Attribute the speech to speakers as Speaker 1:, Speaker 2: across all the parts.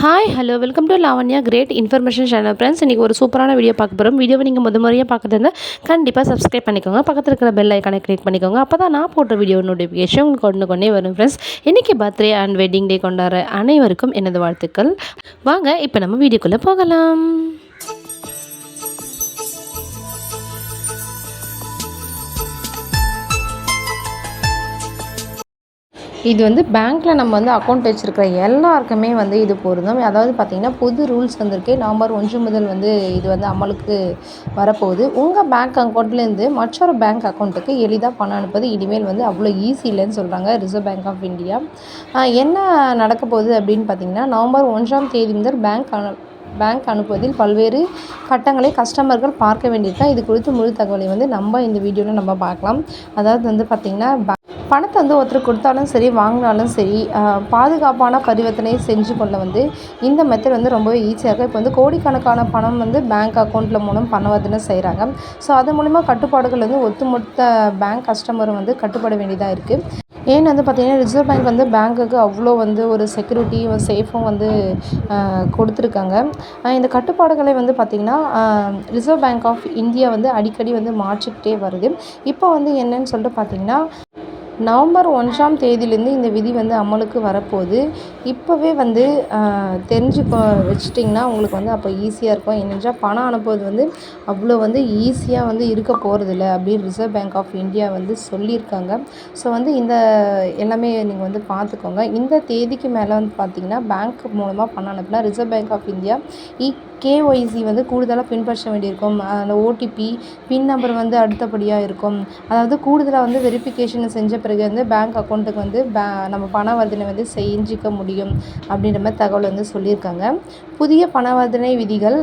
Speaker 1: Hi hello welcome to Lavanya great information channel friends இன்றைக்கி ஒரு சூப்பரான வீடியோ பார்க்க போகிறோம் வீடியோவை நீங்கள் முத முறையாக பார்க்குறது இருந்தால் கண்டிப்பாக சப்ஸ்கிரைப் பண்ணிக்கோங்க. பக்கத்தில் இருக்கிற பெல் ஐக்கானை கிளிக் பண்ணிக்கோங்க. அப்போ தான் நான் போட்ட வீடியோ நோட்டிஃபிகேஷன் உங்களுக்கு ஒன்று கொண்டே வரும் ஃப்ரெண்ட்ஸ் இன்றைக்கி பர்த்டே அண்ட் வெட்டிங் டே கொண்டாடுற அனைவருக்கும் எனது வாழ்த்துக்கள். வாங்க இப்போ நம்ம வீடியோக்குள்ளே போகலாம். இது வந்து பேங்க்கில் நம்ம வந்து அக்கௌண்ட் வச்சுருக்கிற எல்லாருக்குமே வந்து இது பொருந்தும். அதாவது பார்த்திங்கன்னா புது ரூல்ஸ் வந்திருக்கு. நவம்பர் ஒன்று முதல் வந்து இது வந்து அமலுக்கு வரப்போகுது. உங்கள் பேங்க் அக்கௌண்ட்லேருந்து மற்றொரு பேங்க் அக்கௌண்ட்டுக்கு எளிதாக பணம் அனுப்புவது இனிமேல் வந்து அவ்வளோ ஈஸி இல்லைன்னு சொல்கிறாங்க ரிசர்வ் பேங்க் ஆஃப் இந்தியா என்ன நடக்க போகுது அப்படின்னு பார்த்திங்கன்னா நவம்பர் ஒன்றாம் தேதி முதல் பேங்க் பேங்க் அனுப்புவதில் பல்வேறு கட்டங்களை கஸ்டமர்கள் பார்க்க வேண்டியிருக்கா இது குறித்து முழு தகவலை வந்து நம்ம இந்த வீடியோவில் நம்ம பார்க்கலாம். அதாவது வந்து பார்த்திங்கன்னா பணத்தை வந்து ஒருத்தர் கொடுத்தாலும் சரி வாங்கினாலும் சரி பாதுகாப்பான பரிவர்த்தனை செஞ்சு கொள்ள வந்து இந்த மெத்தட் வந்து ரொம்பவே ஈஸியாக இருக்கும் இப்போ வந்து கோடிக்கணக்கான பணம் வந்து பேங்க் அக்கௌண்ட்டில் மூலம் பணவர்த்தனை செய்கிறாங்க ஸோ அது மூலிமா கட்டுப்பாடுகள் வந்து ஒத்துமொத்த பேங்க் கஸ்டமரும் வந்து கட்டுப்பட வேண்டியதாக இருக்குது ஏன்னு வந்து பார்த்திங்கன்னா ரிசர்வ் பேங்க் வந்து பேங்க்குக்கு அவ்வளோ வந்து ஒரு செக்யூரிட்டியும் சேஃபும் வந்து கொடுத்துருக்காங்க. இந்த கட்டுப்பாடுகளை வந்து பார்த்திங்கன்னா ரிசர்வ் பேங்க் ஆஃப் இந்தியா வந்து அடிக்கடி வந்து மாற்றிக்கிட்டே வருது. இப்போ வந்து என்னன்னு சொல்லிட்டு பார்த்திங்கன்னா நவம்பர் ஒன்றாம் தேதியிலேருந்து இந்த விதி வந்து அமலுக்கு வரப்போகுது. இப்போவே வந்து தெரிஞ்சு வச்சிட்டிங்கன்னா உங்களுக்கு வந்து அப்போ ஈஸியாக இருக்கும். ஏனென்றால் பணம் அனுப்புவது வந்து அவ்வளோ வந்து ஈஸியாக வந்து இருக்க போகிறதில்ல அப்படின்னு ரிசர்வ் பேங்க் ஆஃப் இந்தியா வந்து சொல்லியிருக்காங்க. ஸோ வந்து இந்த எல்லாமே நீங்கள் வந்து பார்த்துக்கோங்க இந்த தேதிக்கு மேலே வந்து பார்த்திங்கன்னா பேங்க் மூலமாக பணம் அனுப்புனா reserve bank of India E KYC வந்து கூடுதலாக பின்பற்ற வேண்டியிருக்கும். அந்த ஓடிபி பின் நம்பர் வந்து அடுத்தபடியாக இருக்கும். அதாவது கூடுதலாக வந்து வெரிஃபிகேஷன் செஞ்ச பிறகு வந்து பேங்க் அக்கௌண்ட்டுக்கு வந்து பே நம்ம பணவர்த்தனை வந்து செஞ்சிக்க முடியும் அப்படின்ற மாதிரி தகவல் வந்து சொல்லியிருக்காங்க. புதிய பணவர்த்தனை விதிகள்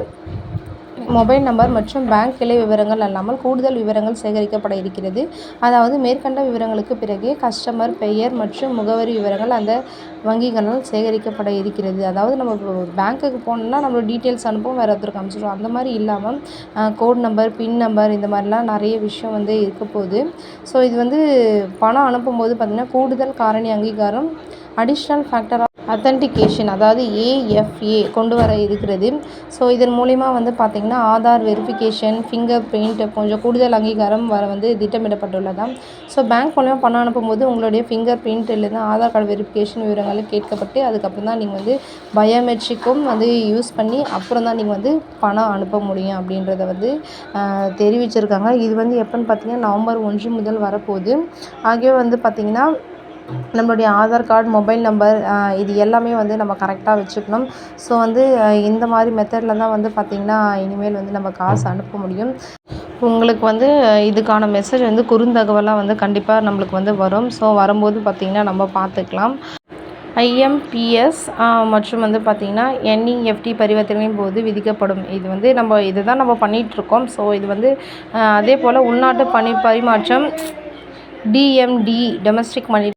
Speaker 1: மொபைல் நம்பர் மற்றும் பேங்க் கிளை விவரங்கள் அல்லாமல் கூடுதல் விவரங்கள் சேகரிக்கப்பட இருக்கிறது. அதாவது மேற்கண்ட விவரங்களுக்கு பிறகே கஸ்டமர் பெயர் மற்றும் முகவரி விவரங்கள் அந்த வங்கிகளால் சேகரிக்கப்பட இருக்கிறது. அதாவது நம்ம பேங்க்குக்கு போனோம்னா நம்மளோட டீட்டெயில்ஸ் அனுப்புவோம் வேறு ஒருத்தருக்கு அனுப்பிச்சிடுவோம். அந்த மாதிரி இல்லாமல் கோட் நம்பர் பின் நம்பர் இந்த மாதிரிலாம் நிறைய விஷயம் வந்து இருக்க போகுது. ஸோ இது வந்து பணம் அனுப்பும்போது பார்த்திங்கன்னா கூடுதல் காரணி அங்கீகாரம் அடிஷ்னல் ஃபேக்டர் அத்தன்டிகேஷன் அதாவது ஏஎஃப்ஏ கொண்டு வர இருக்கிறது. ஸோ இதன் மூலிமா வந்து பார்த்திங்கன்னா ஆதார் வெரிஃபிகேஷன் ஃபிங்கர் பிரிண்ட் கொஞ்சம் கூடுதல் அங்கீகாரம் வர வந்து திட்டமிடப்பட்டுள்ளதாம். ஸோ பேங்க் மூலிமா பணம் அனுப்பும்போது உங்களுடைய ஃபிங்கர் பிரிண்ட் இல்லைன்னா ஆதார் கார்டு வெரிஃபிகேஷன் விவரங்கள் கேட்கப்பட்டு அதுக்கப்புறம் தான் நீங்கள் வந்து பயோமெட்ரிக்கும் வந்து யூஸ் பண்ணி அப்புறம் தான் நீங்கள் வந்து பணம் அனுப்ப முடியும் அப்படின்றத வந்து தெரிவிச்சிருக்காங்க. இது வந்து எப்போன்னு பார்த்தீங்கன்னா நவம்பர் ஒன்று முதல் வரப்போகுது. ஆகியவை வந்து பார்த்திங்கன்னா நம்மளுடைய ஆதார் கார்டு மொபைல் நம்பர் இது எல்லாமே வந்து நம்ம கரெக்டாக வச்சுக்கணும். ஸோ வந்து இந்த மாதிரி மெத்தடில் தான் வந்து பார்த்திங்கன்னா இனிமேல் வந்து நம்ம காசு அனுப்ப முடியும். உங்களுக்கு வந்து இதுக்கான மெசேஜ் வந்து குறுந்தகவலாக வந்து கண்டிப்பாக நம்மளுக்கு வந்து வரும். ஸோ வரும்போது பார்த்திங்கன்னா நம்ம பார்த்துக்கலாம் ஐஎம்பிஎஸ் மற்றும் வந்து பார்த்திங்கன்னா என்இஎஃப்டி பரிவர்த்தனையின் போது விதிக்கப்படும். இது வந்து நம்ம இதை தான் நம்ம பண்ணிகிட்ருக்கோம் ஸோ இது வந்து அதே போல் உள்நாட்டு பணி பரிமாற்றம் டிஎம்டி டொமஸ்டிக் மணி